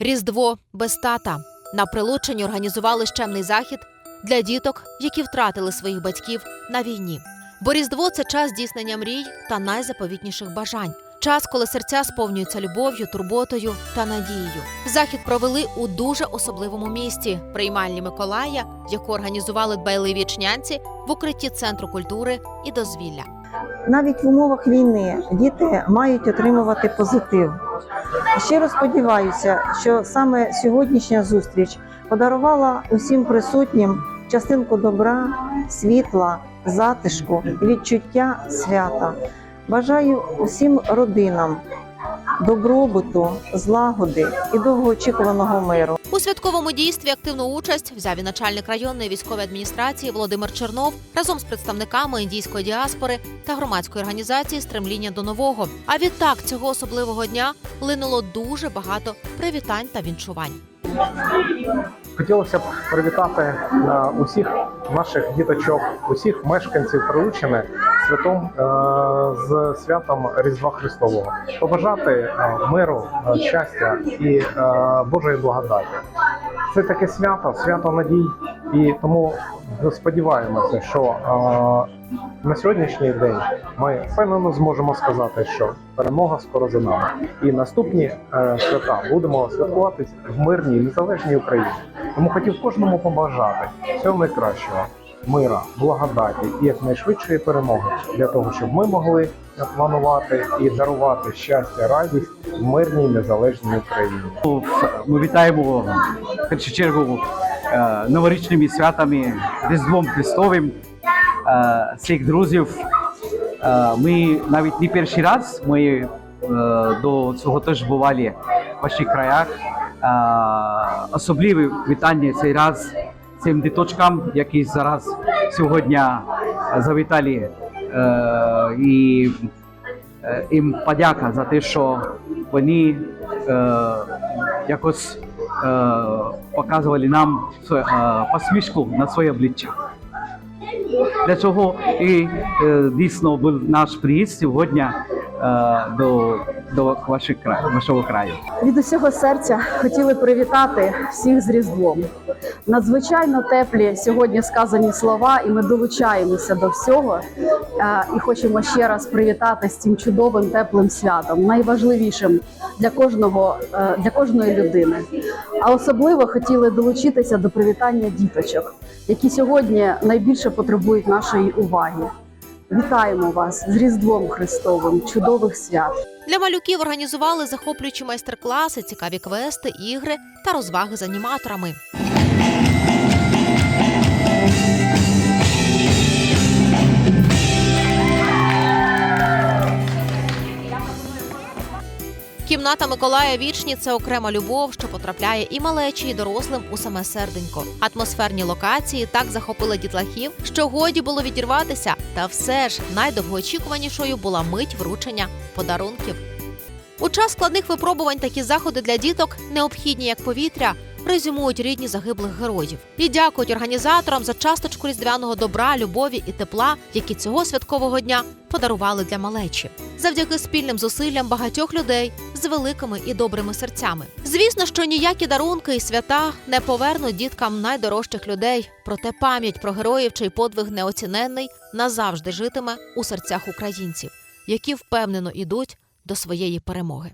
Різдво без тата на прилученні організували щемний захід для діток, які втратили своїх батьків на війні. Бо Різдво це час здійснення мрій та найзаповітніших бажань. Час, коли серця сповнюються любов'ю, турботою та надією. Захід провели у дуже особливому місті приймальні Миколая, яку організували дбайливі чнянці в укритті центру культури і дозвілля. Навіть в умовах війни діти мають отримувати позитив. Щиро сподіваюся, що саме сьогоднішня зустріч подарувала усім присутнім частинку добра, світла, затишку, відчуття свята. Бажаю усім родинам добробуту, злагоди і довгоочікуваного миру. У святковому дійстві активну участь взяв і начальник районної військової адміністрації Володимир Чернов разом з представниками індійської діаспори та громадської організації Стремління до нового. А відтак цього особливого дня линуло дуже багато привітань та вінчувань. Хотілося б привітати е, усіх наших діточок, усіх мешканців Прилучини святом е, з святом Різдва Христового, побажати е, миру, е, щастя і Божої благодаті. Це таке свято, свято надій, і тому сподіваємося, що на сьогоднішній день ми впевнено зможемо сказати, що перемога скоро за нами. І наступні свята будемо святкувати в мирній незалежній Україні. Тому хотів кожному побажати всього найкращого, мира, благодаті і якнайшвидшої перемоги для того, щоб ми могли планувати і дарувати щастя, радість в мирній незалежній Україні. Ми вітаємо в першу чергу е, новорічними святами Різдвом Христовим е, всіх друзів. Е, Ми навіть не перший раз ми до цього теж бували в ваших краях. Особливе вітання цей раз цим діточкам, які зараз сьогодні завітали. Е, І е, їм подяка за те, що вони е, якось е, показували нам е, посмішку на своє обличчя. Для цього і е, дійсно був наш приїзд сьогодні е, до, до ваших краю, вашого краю. Від усього серця хотіли привітати всіх з Різдвом. Надзвичайно теплі сьогодні сказані слова, і ми долучаємося до всього. Е, І хочемо ще раз привітати з цим чудовим теплим святом, найважливішим для кожного е, для кожної людини. А особливо хотіли долучитися до привітання діточок, які сьогодні найбільше потребують нашої уваги. Вітаємо вас з Різдвом Христовим, чудових свят. Для малюків організували захоплюючі майстер-класи, цікаві квести, ігри та розваги з аніматорами. Кімната Миколая Вічні це окрема любов, що потрапляє і малечі, і дорослим у саме серденько. Атмосферні локації так захопили дітлахів, що годі було відірватися. Та все ж найдовгоочікуванішою була мить вручення подарунків. У час складних випробувань такі заходи для діток необхідні як повітря. Резюмують рідні загиблих героїв і дякують організаторам за часточку різдвяного добра, любові і тепла, які цього святкового дня подарували для малечі, завдяки спільним зусиллям багатьох людей з великими і добрими серцями. Звісно, що ніякі дарунки і свята не повернуть діткам найдорожчих людей, проте пам'ять про героїв, чий подвиг неоціненний, назавжди житиме у серцях українців, які впевнено ідуть до своєї перемоги.